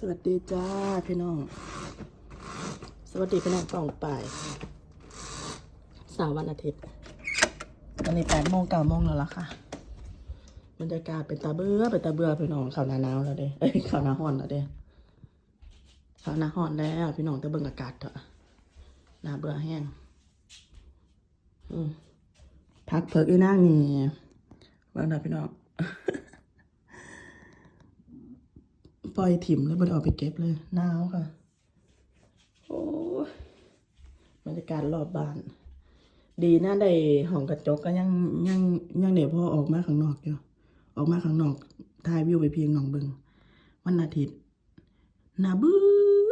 สวัสดีจ้าพี่น้อง สวัสดีพี่น้องป่องป่ายสาววันอาทิตย์ตอนนี้แปดโมงเก้าโมงแล้วล่ะค่ะบรรยากาศเป็นตาเบื่อเป็นตาเบื่อพี่น้องข่าวหนาหนาวแล้วเด้เอ้ยข่าวหนาฮ้อนแล้วเด้ข่าวหนาฮ้อนแล้วพี่น้องแต่เบิ่งอากาศเถอะหนาเบื่อแห้งพักเพิกอีนางนี่เบิ่งนะพี่น้อง ปล่อยถิ่มเลยบ่ได้เออกไปเก็บเลยหนาวค่ะ โอ้บรรยากาศรอบบ้าน ดีนะได้ห้องกระจกก็ยังยังยังเดี๋ยวพ่อออกมาข้างนอกอยู่ออกมาข้างนอกถ่ายวิวไปเพียงหนองบิงวันอาทิตย์นาเบื่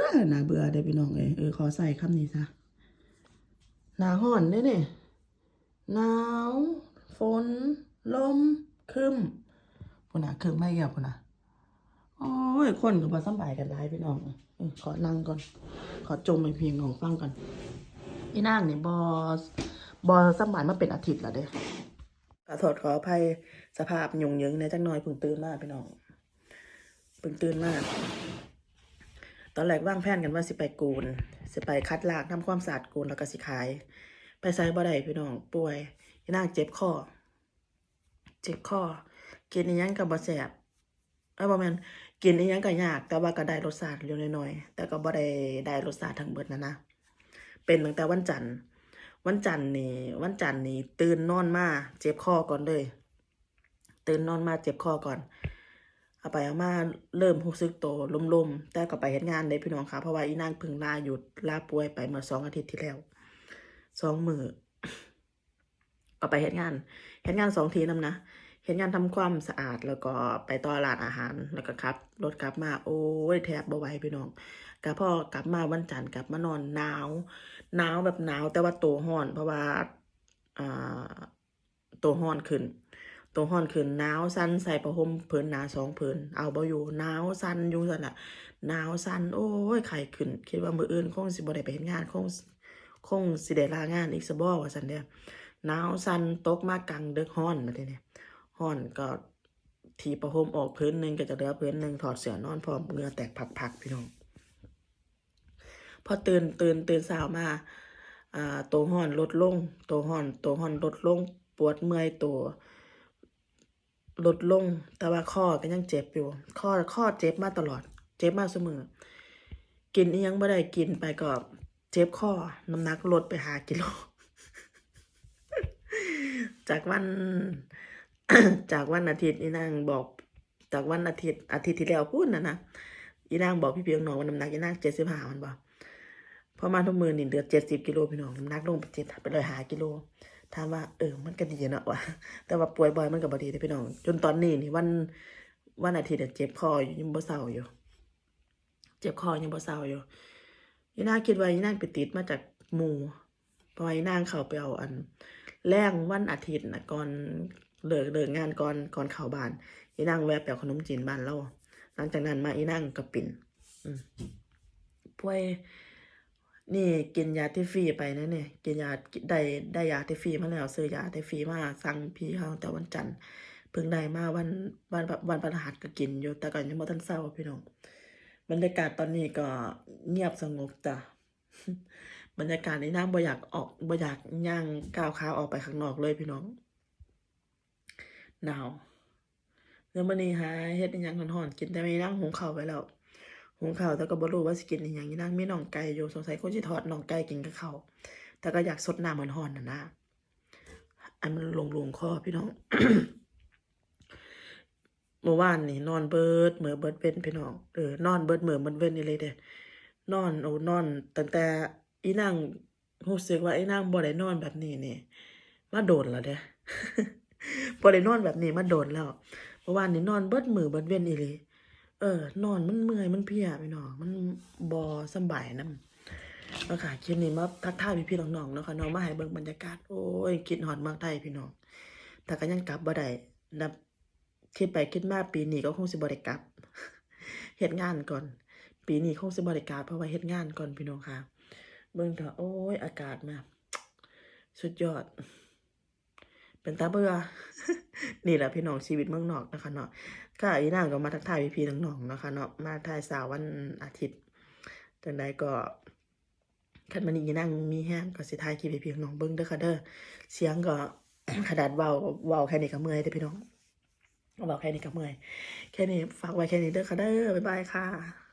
อนาเบื่อได้พี่น้องเอ้ยเออขอใส่คำนี้ซะหนาห่อนเด้เนี่ยหนาว ฝน ลมคึมพุ่นน่ะคึมไม่เกี่ยวพุ่นน่ะ โอ้ย คนก็บ่สำบายกันหลายพี่น้องอขอนั่งก่อน ขอจมไปเพียงของฟังก่อนอีนางนี่ยบอบอสำบายมาเป็นอาทิตย์แล้วเด้ขอโทษขออภัยสภาพยุ่งยิงในจักน่อยพิ่งตื่นมากพี่น้องพิ่งตื่นมาก ตอนแรกว่างแผนกันว่าสิไปกูนสิไปคัดลากทำความสะอาดกูนแล้วก็สิขาย ไปไซบ่ได้พี่น้องป่วยอีนางเจ็บคอ เจ็บคอกินยังกับบ่แสบ เออบ่แม่นกินอีหยังก็ยาก แต่ว่าก็ได้รสชาติเล็กน้อยๆแต่ก็บ่ได้ได้รสชาติทั้งเบิดนะนะเป็นตั้งแต่วันจันทร์ วันจันทร์นี่ วันจันทร์นี่ตื่นนอนมาเจ็บคอก่อนเลยตื่นนอนมาเจ็บคอก่อนเอาไปเอามาเริ่มรู้สึกโตลมๆแต่ก็ไปเฮ็ดงานเลยพี่น้องค่ะเพราะว่าอีนางพึ่งลาหยุดลาป่วยไปเมื่อสองอาทิตย์ที่แล้วสองมือก็ไปเฮ็ดงานเฮ็ดงานสองทีนํนะ เห็นงานทำความสะอาดแล้วก็ไปต่อร้านอาหารแล้วก็ครับรถกลับมาโอ้ยแทบบ่ไหวพี่น้องก็พอกลับมาวันจันทร์กลับมานอนหนาวหนาวแบบหนาวแต่ว่าตัวร้อน เพราะว่าอ่าตัวร้อนขึ้นตัวร้อนขึ้นหนาวสั่นใส่ผ้าห่มผืนหนาสองผืนเอาบ่อยู่หนาวสั่นอยู่สั่นน่ะหนาวสั่นโอ้ยไข้ขึ้น คิดว่ามืออื่นคงสิบ่ได้ไปเฮ็ดงานคงคงสิได้ลางานอีกซะบ่ว่าซั่นเด้อหนาวสั่นตกมากลางดึกร้อนบัดนี้ ห่อนก็ทีประหมออกพื้นหนึ่งก็จะเหลือพื้นหนึ่งถอดเสื้อนอนพร้อมเงื่อแตกพักๆพี่น้องพอตื่นตื่นตื่นเช้ามาอ่าตัวห่อนลดลงตัวห่อนตัวห่อนลดลงปวดเมื่อยตัวลดลง แต่ว่าข้อก็ยังเจ็บอยู่ข้อข้อเจ็บมาตลอด เจ็บมาเสมอ กินอีหยังไม่ได้กินไปก็เจ็บข้อน้ำหนักลดไปหากิโล จากวัน จากวันอาทิตย์อีนางบอก จากวันอาทิตย์อาทิตย์ที่แล้วพูดนะนะอีนางบอกพี่เพียงน้องว่าน้ำหนักอีนางเจ็ดสิบห้ามันบอกพอมาทุกมือนี่เดือดเจ็ดสิบกิโลพี่น้องน้ำหนักลงไปเจ็ดไปเลยหากิโลถามว่าเออมันก็ดีเนาะวะแต่ว่าป่วยบ่อยมันก็บ่ดีเด้อพี่น้อง จนตอนนี้นี่วันวันอาทิตย์เจ็บคออยู่ยังบ่เศร้าอยู่ เจ็บคอยังบ่เศร้าอยู่อีนางคิดว่าอีนางไปติดมาจากหมูเพราะว่าอีนางเข้าไปเอาอัน แรงวันอาทิตย์นะก่อน เลิกเลิกงานก่อนก่อนเข้าบ้านอีนั่งแวะไปเอาขนมจีนบ้านเราหลังจากนั้นมาอีนั่งกระปิ่นป่วยนี่กินยาที่ฟรีไปนะเนี่ยกินยาได้ได้ยาที่ฟรีมาแล้วซื้อยาที่ฟรีมาสั่งพี่เขาแต่วันจันทร์เพิ่งได้มาวันวันวันพฤหัสก็กินอยู่แต่ก่อนยังบ่ทันเศร้าพี่น้องบรรยากาศตอนนี้ก็เงียบสงบจ้ะบรรยากาศในี้นั่งบ่อยากออกบ่อยากย่างก้าวขาออกไปข้างนอกเลยพี่น้อง หนาวเดี๋ยวมื้อนี้หาเฮ็ดอีหยังร้อนๆกินแต่ไม่นั่งหุงข้าวไว้แล้วหุงข้าวแต่ก็บ่รู้ว่าสิกินอีหยังอีนั่งมีน่องไก่อยู่สงสัยคนสิทอดน่องไก่กินกับข้าวแต่ก็อยากสดน้ำร้อนๆน่ะนะอันมันลงๆคอพี่น้องเมื่อวานนี่นอนเบิดเหมือเบิดเว้นพี่น้องเออนอนเบิดเหมือเบิดเว้นนี่เลยเด้นอนโอ้นอนตั้งแต่อีนางรู้สึกว่าอีนางบ่ได้นอนแบบนี้นี่มาโดนแล้วเด้ บ่ได้นอนแบบนี้มาโดนแล้วเมื่อวานนี่นอนเบิดมือเบิดเว้นอีหลีเออ นอนมันเมื่อยมันเพียพี่น้องมันบ่สบายนำแล้วค่ะคลิปนี้มาทักทายพี่ๆน้องๆเนาะค่ะเนาะมาให้เบิ่งบรรยากาศโอ้ยคิดฮอดเมืองไทยพี่น้องแต่ก็ยังกลับบ่ได้นับคิดไปคิดมาปีนี้ก็คงสิบ่ได้กลับเฮ็ดงานก่อน ปีนี้คงสิบ่ได้กลับเพราะว่าเฮ็ดงานก่อนพี่น้องค่ะ เบิ่งเถอะโอ้ยอากาศมาสุดยอด เป็นตาเบื่อ นี่แหละพี่น้องชีวิตเมืองนอกนะคะเนาะก็อีนางก็มาทักทายพี่ๆน้องๆนะคะเนาะมาทายสาววันอาทิตย์จังใดก็คันมันอีนางมีแฮงก็สิทายคลิปให้พี่น้องเบิ่งเด้อค่ะเด้อเสียงก็ขนาดเว้าเว้าแค่นี้ก็เมื่อยเด้อพี่น้องเว้าแค่นี้ก็เมื่อยแค่นี้ฝากไว้แค่นี้เด้อค่ะเด้อบ๊ายบายค่ะ